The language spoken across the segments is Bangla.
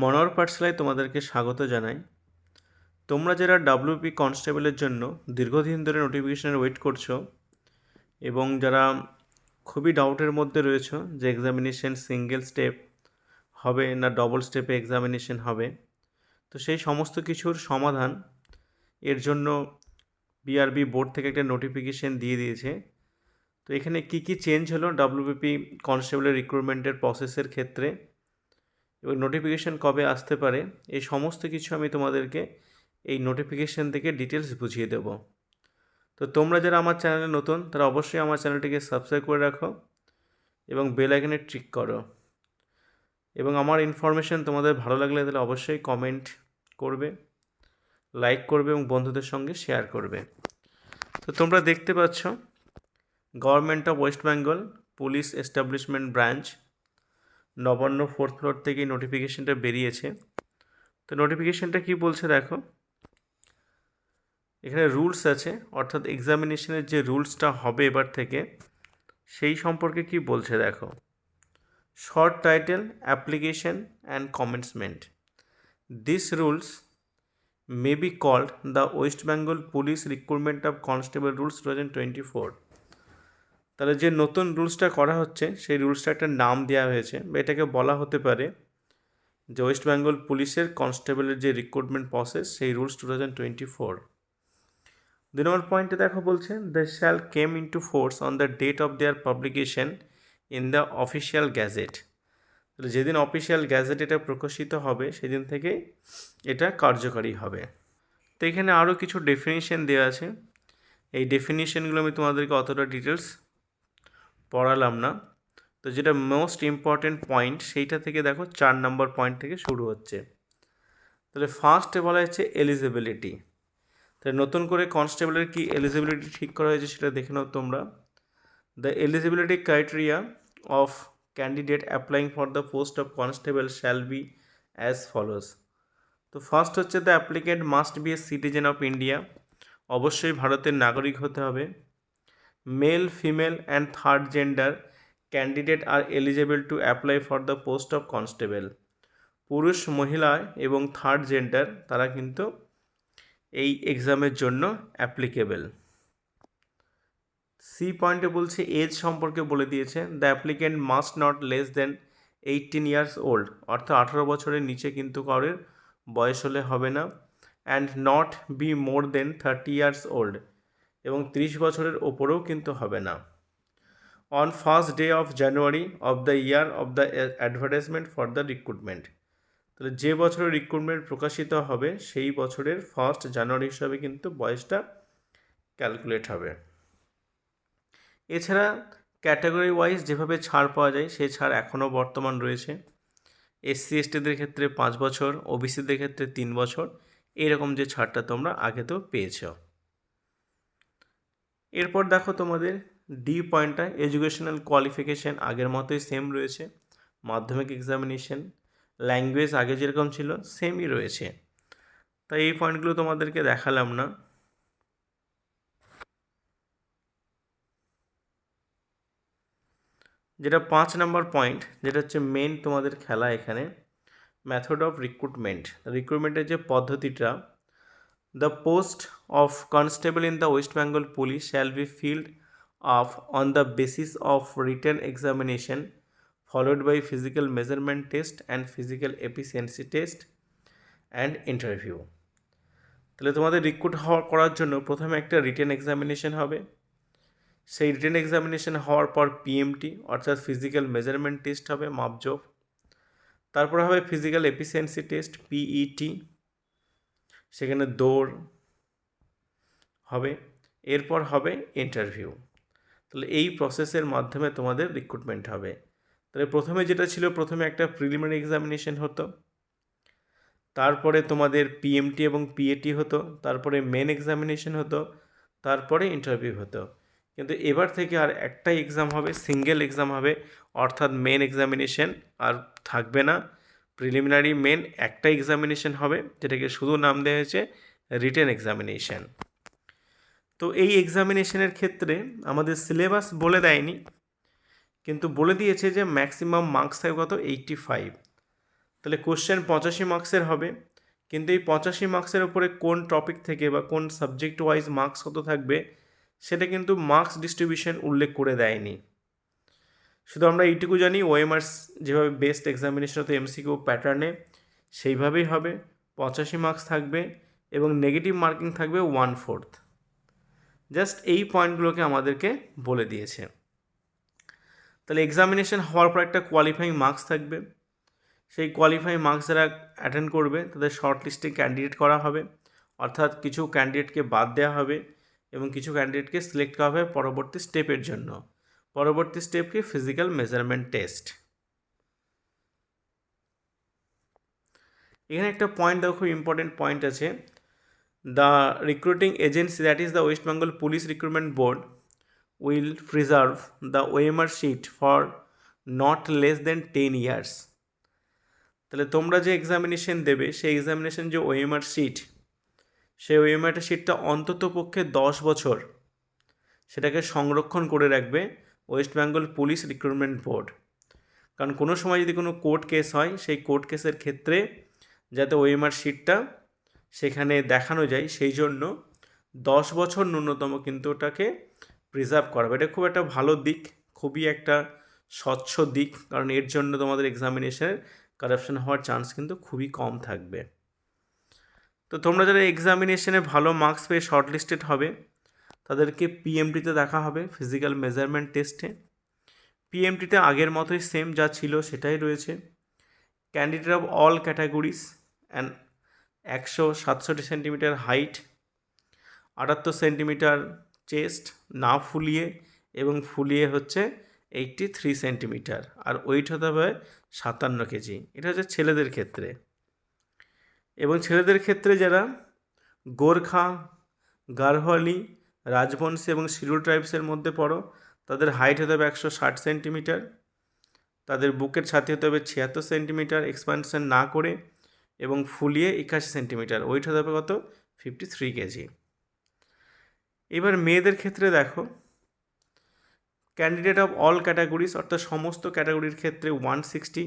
মনোহর পাঠশালায় তোমাদেরকে স্বাগত জানাই। তোমরা যারা ডাব্লিউপি কনস্টেবলের জন্য দীর্ঘদিন ধরে নোটিফিকেশানের ওয়েট করছ এবং যারা খুবই ডাউটের মধ্যে রয়েছো যে এক্সামিনেশন সিঙ্গেল স্টেপ হবে না ডবল স্টেপে এক্সামিনেশন হবে, তো সেই সমস্ত কিছুর সমাধান এর জন্য বিআরবি বোর্ড থেকে একটা নোটিফিকেশান দিয়ে দিয়েছে। তো এখানে কি কি চেঞ্জ হলো ডাব্লিউবিপি কনস্টেবলের রিক্রুটমেন্টের প্রসেসের ক্ষেত্রে? এবং নোটিফিকেশান কবে আসতে পারে, এই সমস্ত কিছু আমি তোমাদেরকে এই নোটিফিকেশান থেকে ডিটেলস বুঝিয়ে দেবো। তো তোমরা যারা আমার চ্যানেলে নতুন, তারা অবশ্যই আমার চ্যানেলটিকে সাবস্ক্রাইব করে রাখো এবং বেল আইকনে ট্রিক করো। এবং আমার ইনফরমেশান তোমাদের ভালো লাগলে তাহলে অবশ্যই কমেন্ট করবে লাইক করবে এবং বন্ধুদের সঙ্গে শেয়ার করবে। তো তোমরা দেখতে পাচ্ছ government of West Bengal police establishment branch Nabanna fourth floor থেকে নোটিফিকেশানটা বেরিয়েছে। তো নোটিফিকেশানটা কী বলছে দেখো? এখানে রুলস আছে, অর্থাৎ এক্সামিনেশনের যে রুলসটা হবে এবার থেকে, সেই সম্পর্কে কি বলছে দেখো? Short title application and commencement this rules may be called the West Bengal police recruitment of constable rules two thousand twenty four তাহলে যে নতুন রুলসটা করা হচ্ছে, সেই রুলসটা একটা নাম দেওয়া হয়েছে। বা এটাকে বলা হতে পারে যে ওয়েস্ট বেঙ্গল পুলিশের কনস্টেবলের যে রিক্রুটমেন্ট প্রসেস সেই rules two thousand twenty four দুই নম্বর পয়েন্টে দেখো বলছে the shall came into force on the date of their publication in the official gazette তাহলে যেদিন অফিসিয়াল গ্যাজেট এটা প্রকাশিত হবে, সেদিন থেকে এটা কার্যকারী হবে। তো এখানে আরও কিছু ডেফিনিশন দেওয়া আছে। এই ডেফিনিশনগুলো আমি তোমাদেরকে অতটা ডিটেলস পড়ালাম না। তো যেটা মোস্ট ইম্পর্টেন্ট পয়েন্ট সেইটা থেকে দেখো চার নম্বর পয়েন্ট থেকে শুরু হচ্ছে। তাহলে ফার্স্টে বলা হচ্ছে এলিজিবিলিটি তাহলে নতুন করে কনস্টেবলের কি এলিজিবিলিটি ঠিক করা হয়েছে সেটা দেখে নাও তোমরা। The eligibility criteria of candidate applying for the post of constable shall be as follows তো ফার্স্ট হচ্ছে the applicant must be a citizen of India অবশ্যই ভারতের নাগরিক হতে হবে। Male female and third gender candidate are eligible to apply for the post of constable পুরুষ মহিলা এবং থার্ড জেন্ডার তারা কিন্তু এই এক্সামের জন্য অ্যাপ্লিকেবল সি পয়েন্টে বলছে এজ সম্পর্কে বলে দিয়েছে the applicant must not less than eighteen years old অর্থাৎ আঠারো বছরের নিচে কিন্তু কারোর বয়স হলে হবে না। And not be more than thirty years old এবং তিরিশ বছরের ওপরেও কিন্তু হবে না। On first day of January of the year of the advertisement for the recruitment তাহলে যে বছরের রিক্রুটমেন্ট প্রকাশিত হবে, সেই বছরের ফার্স্ট জানুয়ারি হিসাবে কিন্তু বয়সটা ক্যালকুলেট হবে। এছাড়া ক্যাটাগরি ওয়াইজ যেভাবে ছাড় পাওয়া যায়, সেই ছাড় এখনও বর্তমান রয়েছে। এসসি এসটিদের ক্ষেত্রে পাঁচ বছর ওবিসিদের ক্ষেত্রে তিন বছর, এরকম যে ছাড়টা তোমরা আগে তো পেয়েছ। এরপর দেখো তোমাদের ডি পয়েন্টটা এডুকেশনাল কোয়ালিফিকেশান আগের মতোই সেম রয়েছে, মাধ্যমিক এক্সামিনেশন ল্যাঙ্গুয়েজ আগে যেরকম ছিল সেমই রয়েছে। তাই এই পয়েন্টগুলো তোমাদেরকে দেখালাম না। যেটা পাঁচ নাম্বার পয়েন্ট যেটা হচ্ছে মেন তোমাদের খেলা এখানে মেথড অফ রিক্রুটমেন্ট রিক্রুটমেন্টের যে পদ্ধতিটা the post of constable in the West Bengal police shall be filled of on the basis of return examination followed by physical measurement test and physical efficiency test and interview. তাহলে তোমাদের রিক্রুট হওয়া করার জন্য প্রথমে একটা রিটেন এক্সামিনেশন হবে। সেই রিটেন এক্সামিনেশন হওয়ার পর পিএমটি অর্থাৎ ফিজিক্যাল মেজারমেন্ট টেস্ট হবে মাপজোপ তারপর হবে ফিজিক্যাল এফিসিয়েন্সি টেস্ট পিইটি সেখানে দৌড় হবে, এরপর হবে ইন্টারভিউ তাহলে এই প্রসেসের মাধ্যমে তোমাদের রিক্রুটমেন্ট হবে। তাহলে প্রথমে যেটা ছিল, প্রথমে একটা প্রিলিমিনারি এক্সামিনেশন হতো। তারপরে তোমাদের পিএমটি এবং পিএটি হতো, তারপরে মেন এক্সামিনেশন হতো, তারপরে ইন্টারভিউ হতো। কিন্তু এবার থেকে আর একটাই এক্সাম হবে সিঙ্গেল এক্সাম হবে, অর্থাৎ মেন এক্সামিনেশন আর থাকবে না। প্রিলিমিনারি মেন একটা এক্সামিনেশন হবে, যেটাকে শুধু নাম দেওয়া হয়েছে রিটেন এক্সামিনেশন তো এই এক্সামিনেশনের ক্ষেত্রে আমাদের সিলেবাস বলে দেয়নি, কিন্তু বলে দিয়েছে যে ম্যাক্সিমাম মার্কস থাকবে কত? এইটটি ফাইভ তাহলে কোশ্চেন পঁচাশি মার্কসের হবে, কিন্তু এই পঁচাশি মার্কসের উপরে কোন টপিক থেকে বা কোন সাবজেক্ট ওয়াইজ মার্কস কত থাকবে, সেটা কিন্তু মার্কস ডিস্ট্রিবিউশন উল্লেখ করে দেয়নি। শুধু আমরা এইটুকু জানি ওএমআরস যেভাবে বেস্ট এক্সামিনেশন হতো এমসিকিউ প্যাটার্নে সেইভাবেই হবে। পঁচাশি মার্কস থাকবে এবং নেগেটিভ মার্কিং থাকবে ওয়ান ফোর্থ জাস্ট এই পয়েন্টগুলোকে আমাদেরকে বলে দিয়েছে। তাহলে এক্সামিনেশন হওয়ার পর একটা কোয়ালিফাইং মার্কস থাকবে। সেই কোয়ালিফাইং মার্কস যারা অ্যাটেন্ড করবে, তাদের শর্ট লিস্টে ক্যান্ডিডেট করা হবে। অর্থাৎ কিছু ক্যান্ডিডেটকে বাদ দেওয়া হবে এবং কিছু ক্যান্ডিডেটকে সিলেক্ট করা হবে পরবর্তী স্টেপের জন্য। পরবর্তী স্টেপ কি? ফিজিক্যাল মেজারমেন্ট টেস্ট এখানে একটা পয়েন্ট দেখো খুব ইম্পর্টেন্ট পয়েন্ট আছে the recruiting agency that is the West Bengal police recruitment board will preserve the OMR sheet for not less than ten years তাহলে তোমরা যে এক্সামিনেশন দেবে, সেই এক্সামিনেশন যে ওএমআর শিট সেই ওএমআর শিটটা অন্তত পক্ষে দশ বছর সেটাকে সংরক্ষণ করে রাখবে। West Bengal police recruitment board. কারণ কোনো সময় যদি কোনো কোর্ট কেস হয়, সেই কোর্ট কেসের ক্ষেত্রে যাতে ওএমআর শিটটা সেখানে দেখানো যায়, সেই জন্য দশ বছর ন্যূনতম কিন্তু ওটাকে প্রিজার্ভ করা এটা খুব একটা ভালো দিক, খুবই একটা স্বচ্ছ দিক, কারণ এর জন্য তোমাদের এক্সামিনেশনের কারাপশন হওয়ার চান্স কিন্তু খুবই কম থাকবে। তো তোমরা যারা এক্সামিনেশনে ভালো মার্কস পেয়ে শর্ট লিস্টেড হবে তাদেরকে পিএমটিতে দেখা হবে ফিজিক্যাল মেজারমেন্ট টেস্টে পিএমটিতে আগের মতোই সেম যা ছিল সেটাই রয়েছে। Candidate of all categories and একশো সাতষট্টি সেন্টিমিটার হাইট আটাত্তর সেন্টিমিটার চেস্ট না ফুলিয়ে এবং ফুলিয়ে হচ্ছে এইটটি থ্রি সেন্টিমিটার, আর ওয়েট হতে হবে সাতান্ন কেজি। এটা হচ্ছে ছেলেদের ক্ষেত্রে। এবং ছেলেদের ক্ষেত্রে যারা গোর্খা গারহওয়ালি রাজবংশী এবং শিডিউল ট্রাইবসের মধ্যে পড়ো। তাদের হাইট হতে হবে একশো ষাট সেন্টিমিটার। তাদের বুকের ছাতি হতে হবে ছিয়াত্তর সেন্টিমিটার এক্সপানশন না করে এবং ফুলিয়ে একাশি সেন্টিমিটার। ওয়েট হতে হবে কত? ফিফটি থ্রি কেজি এবার মেয়েদের ক্ষেত্রে দেখো। ক্যান্ডিডেট অফ অল ক্যাটাগরিজ অর্থাৎ সমস্ত ক্যাটাগরির ক্ষেত্রে ওয়ান সিক্সটি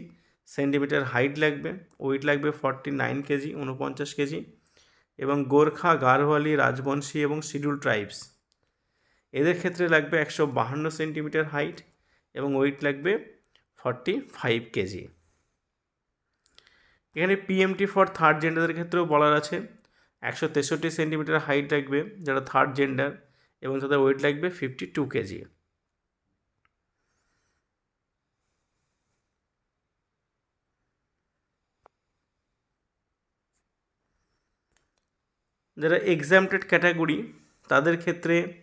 সেন্টিমিটার হাইট লাগবে। ওয়েট লাগবে ফর্টি নাইন কেজি উনপঞ্চাশ কেজি এবং গোর্খা গারওয়ালি রাজবংশী এবং শিডিউল ট্রাইবস। এদের ক্ষেত্রে লাগবে একশো বাহান্ন সেন্টিমিটার হাইট এবং ওয়েট লাগবে ফর্টি ফাইভ কেজি। এখানে পিএমটি ফর থার্ড জেন্ডারের ক্ষেত্রেও বলার আছে। একশো তেষট্টি সেন্টিমিটার হাইট লাগবে যারা থার্ড জেন্ডার এবং তাদের ওয়েট লাগবে ফিফটি টু কেজি। যারা এক্সামটেড ক্যাটাগরি তাদের ক্ষেত্রে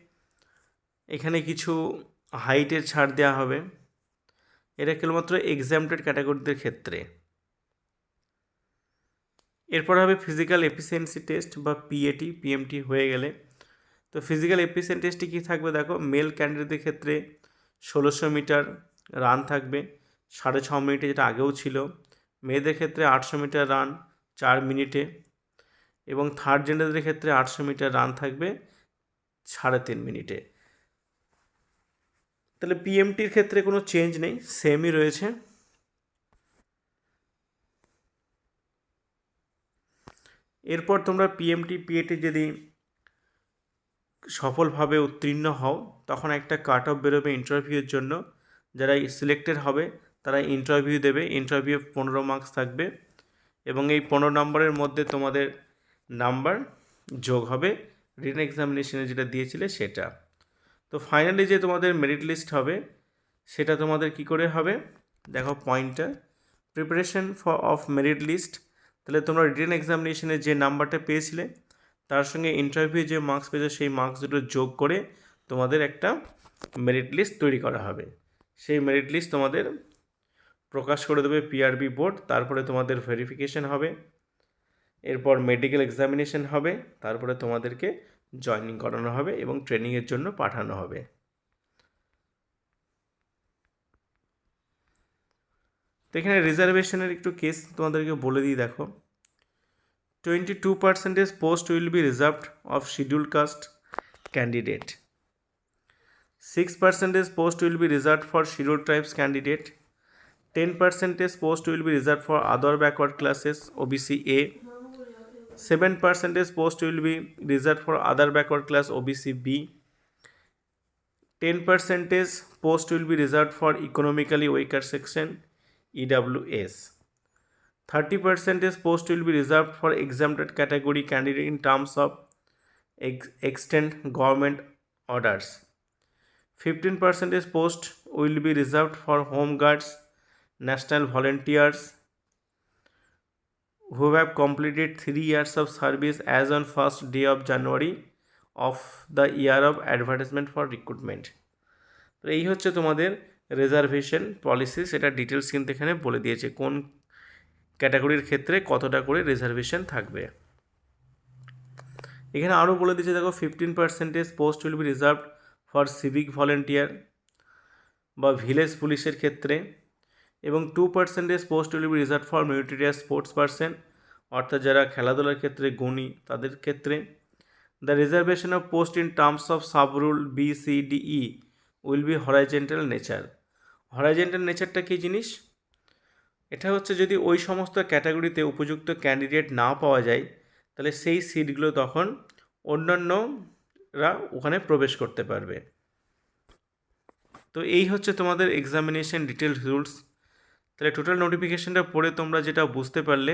এখানে কিছু হাইটের ছাড় দেওয়া হবে। এটা কেবলমাত্র এক্সামটেড ক্যাটাগরিদের ক্ষেত্রে। এরপর হবে ফিজিক্যাল এফিসিয়েন্সি টেস্ট বা পিএটি পিএমটি হয়ে গেলে। তো ফিজিক্যাল এফিসিয়েন্ট টেস্টে কী থাকবে দেখো? মেল ক্যান্ডিডেটদের ক্ষেত্রে ষোলোশো মিটার রান থাকবে। সাড়ে ছ মিনিটে যেটা আগেও ছিল। মেয়েদের ক্ষেত্রে আটশো মিটার রান চার মিনিটে। এবং থার্ড জেন্ডারদের ক্ষেত্রে আটশো মিটার রান থাকবে সাড়ে তিন মিনিটে। তাহলে পিএমটির ক্ষেত্রে কোনো চেঞ্জ নেই সেমই রয়েছে। এরপর তোমরা পিএমটি পিএটি যদি সফলভাবে উত্তীর্ণ হও, তখন একটা কাট অফ বেরোবে ইন্টারভিউর জন্য। যারা সিলেক্টেড হবে, তারা ইন্টারভিউ দেবে। ইন্টারভিউ পনেরো মার্কস থাকবে। এবং এই পনেরো নম্বরের মধ্যে তোমাদের নাম্বার যোগ হবে রিটেন এক্সামিনেশনে যেটা দিয়েছিলে সেটা। তো ফাইনালি যে তোমাদের মেরিট লিস্ট হবে, সেটা তোমাদের কি করে হবে? দেখো পয়েন্টটা preparation for of merit list তাহলে তোমরা রিটেন এক্সামিনেশনে যে নাম্বারটা পেয়েছিলে, তার সঙ্গে ইন্টারভিউ যে মার্কস পেয়েছ, সেই মার্কস দুটো যোগ করে তোমাদের একটা মেরিট লিস্ট তৈরি করা হবে। সেই মেরিট লিস্ট তোমাদের প্রকাশ করে দেবে পিআরবি বোর্ড তারপরে তোমাদের ভেরিফিকেশন হবে। এরপর মেডিকেল এক্সামিনেশন হবে, তারপরে তোমাদেরকে জয়নিং করানো হবে এবং ট্রেনিংয়ের জন্য পাঠানো হবে। তো এখানে রিজার্ভেশনের একটু কেস তোমাদেরকে বলে দিই, দেখো। Twenty two percentage post will be reserved of schedule caste candidate six percentage post will be reserved for schedule tribes candidate 10 percentage post will be reserved for other backward classes OBC A 7 percentage post will be reserved for other backward class OBC B 10 percentage post will be reserved for economically weaker section EWS 30 percentage post will be reserved for exempted category candidate in terms of ex- government orders. 15 percentage post will be reserved for home guards national volunteers who have completed 3 years of service as on first day of january of the year of advertisement for recruitment. তো এই হচ্ছে তোমাদের রিজার্ভেশন পলিসি সেটা ডিটেলস কিন্তু এখানে বলে দিয়েছে কোন ক্যাটাগরির ক্ষেত্রে কতটা করে রিজার্ভেশন থাকবে। এখানে আরও বলে দিয়েছে, দেখো fifteen percentage post will be reserved for civic volunteer বা ভিলেজ পুলিশের ক্ষেত্রে। এবং two percentage post will be reserve for মিলিটারিয়ার sports person অর্থাৎ যারা খেলাধুলার ক্ষেত্রে গুণী, তাদের ক্ষেত্রে। The reservation of post in terms of sub rule B C D E will be horizontal nature horizontal নেচারটা কী জিনিস? এটা হচ্ছে যদি ওই সমস্ত ক্যাটাগরিতে উপযুক্ত ক্যান্ডিডেট না পাওয়া যায়, তাহলে সেই সিটগুলো তখন অন্যান্যরা ওখানে প্রবেশ করতে পারবে। তো এই হচ্ছে তোমাদের এক্সামিনেশন ডিটেলস রুলস তাহলে টোটাল নোটিফিকেশানটা পড়ে তোমরা যেটা বুঝতে পারলে,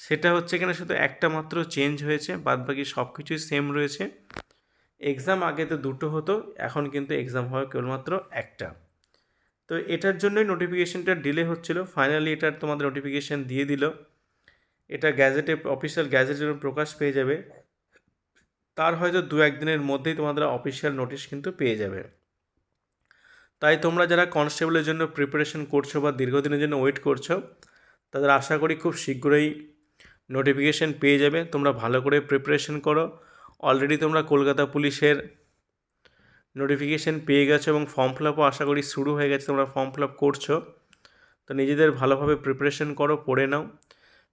সেটা হচ্ছে এখানে শুধু একটা মাত্র চেঞ্জ হয়েছে বাদ বাকি সব কিছুই সেম রয়েছে। এক্সাম আগে তো দুটো হতো, এখন কিন্তু এক্সাম হয় কেবলমাত্র একটা। তো এটার জন্যই নোটিফিকেশানটা ডিলে হচ্ছিল। ফাইনালি এটার তোমাদের নোটিফিকেশান দিয়ে দিল। এটা গ্যাজেটে অফিসিয়াল গ্যাজেটে প্রকাশ পেয়ে যাবে। তার হয়তো দু একদিনের মধ্যেই তোমাদের অফিসিয়াল নোটিশ কিন্তু পেয়ে যাবে। তাই তোমরা যারা কনস্টেবলের জন্য প্রিপারেশন করছ বা দীর্ঘদিনের জন্য ওয়েট করছ, তাদের আশা করি খুব শীঘ্রই নোটিফিকেশান পেয়ে যাবে। তোমরা ভালো করে প্রিপারেশন করো। অলরেডি তোমরা কলকাতা পুলিশের নোটিফিকেশান পেয়ে গেছো এবং ফর্ম ফিল আপও আশা করি শুরু হয়ে গেছে। তোমরা ফর্ম ফিল আপ করছ। তো নিজেদের ভালোভাবে প্রিপারেশন করো, পড়ে নাও।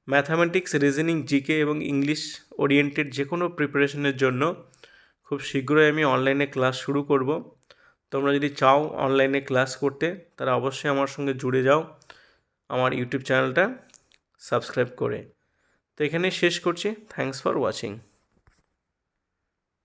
ম্যাথামেটিক্স রিজনিং জিকে এবং ইংলিশ ওরিয়েন্টেড যে কোনো প্রিপারেশনের জন্য খুব শীঘ্রই আমি অনলাইনে ক্লাস শুরু করব। তোমরা যদি চাও অনলাইনে ক্লাস করতে, তাহলে অবশ্যই আমার সঙ্গে জুড়ে যাও, আমার ইউটিউব চ্যানেলটা সাবস্ক্রাইব করে। তো এখানে শেষ করছি। Thanks for watching